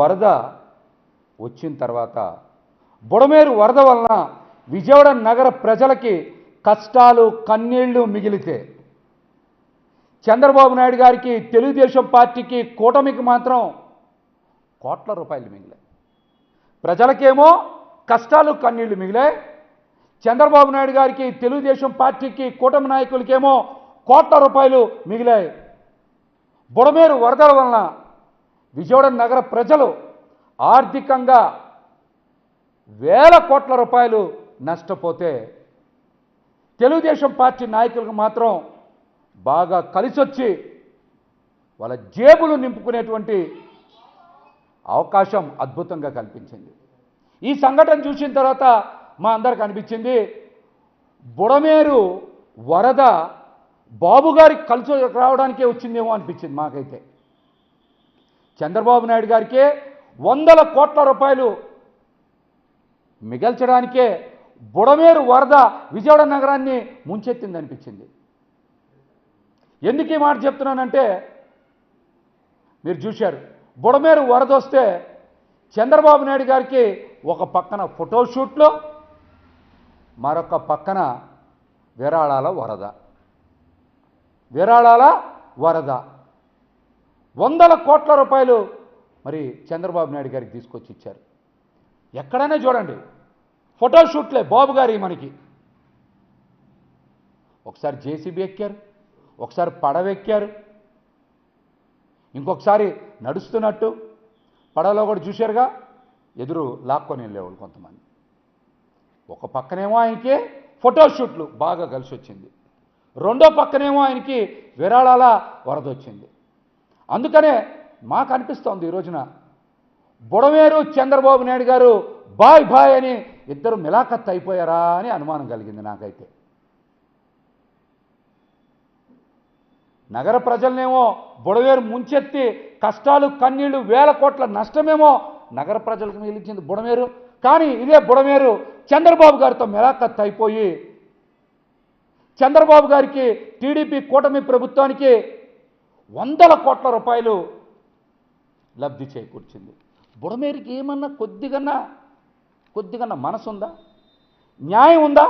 వరద వచ్చిన తర్వాత బుడమేరు వరద వలన విజయవాడ నగర ప్రజలకి కష్టాలు కన్నీళ్ళు మిగిలితే. చంద్రబాబు నాయుడు గారికి తెలుగుదేశం పార్టీకి కూటమికి మాత్రం కోట్ల రూపాయలు మిగిలాయి. ప్రజలకేమో కష్టాలు కన్నీళ్ళు మిగిలాయి. చంద్రబాబు నాయుడు గారికి తెలుగుదేశం పార్టీకి కూటమి నాయకులకేమో కోట్ల రూపాయలు మిగిలాయి. బుడమేరు వరదల వలన విజయవాడ నగర ప్రజలు ఆర్థికంగా వేల కోట్ల రూపాయలు నష్టపోతే తెలుగుదేశం పార్టీ నాయకులకు మాత్రం బాగా కలిసొచ్చి వాళ్ళ జేబులు నింపుకునేటువంటి అవకాశం అద్భుతంగా కల్పించింది. ఈ సంఘటన చూసిన తర్వాత మా అందరికి అనిపించింది బుడమేరు వరద బాబుగారికి కలిసి రావడానికే వచ్చిందేమో అనిపించింది మాకైతే. చంద్రబాబు నాయుడు గారికి వందల కోట్ల రూపాయలు మిగల్చడానికే బుడమేరు వరద విజయవాడ నగరాన్ని ముంచెత్తింది అనిపించింది ఎందుకు ఈ మాట చెప్తున్నానంటే మీరు చూశారు బుడమేరు వరద వస్తే చంద్రబాబు నాయుడు గారికి ఒక పక్కన ఫోటోషూట్లో మరొక పక్కన విరాళాల వరద. విరాళాల వరద. వందల కోట్ల రూపాయలు మరి చంద్రబాబు నాయుడు గారికి తీసుకొచ్చి ఇచ్చారు. ఎక్కడైనా చూడండి ఫోటోషూట్లే బాబు గారి మనకి. ఒకసారి జేసీబీ ఎక్కారు ఒకసారి పడవ ఎక్కారు ఇంకొకసారి నడుస్తున్నట్టు పడవలో కూడా చూశారుగా ఎదురు లాక్కొని వెళ్ళేవాళ్ళు కొంతమంది. ఒక పక్కనేమో ఆయనకి ఫోటోషూట్లు బాగా కలిసి వచ్చింది రెండో పక్కనేమో ఆయనకి విరాళాల వరదొచ్చింది. అందుకనే మాకు అనిపిస్తోంది ఈ రోజున. బుడమేరు చంద్రబాబు నాయుడు గారు బాయ్ బాయ్ అని ఇద్దరు మిలాఖత్ అయిపోయారా అని అనుమానం కలిగింది నాకైతే. నగర ప్రజలనేమో బుడవేరు ముంచెత్తి కష్టాలు కన్నీళ్ళు వేల కోట్ల నష్టమేమో నగర ప్రజలకు మిగిలించింది బుడమేరు. కానీ ఇదే బుడమేరు చంద్రబాబు గారితో మిలాఖత్ అయిపోయి చంద్రబాబు గారికి టీడీపీ కూటమి ప్రభుత్వానికి వందల కోట్ల రూపాయలు లబ్ధి చేకూర్చింది. బుడమేరికి ఏమన్నా కొద్దిగన్నా కొద్దిగన్నా మనసు ఉందా న్యాయం ఉందా?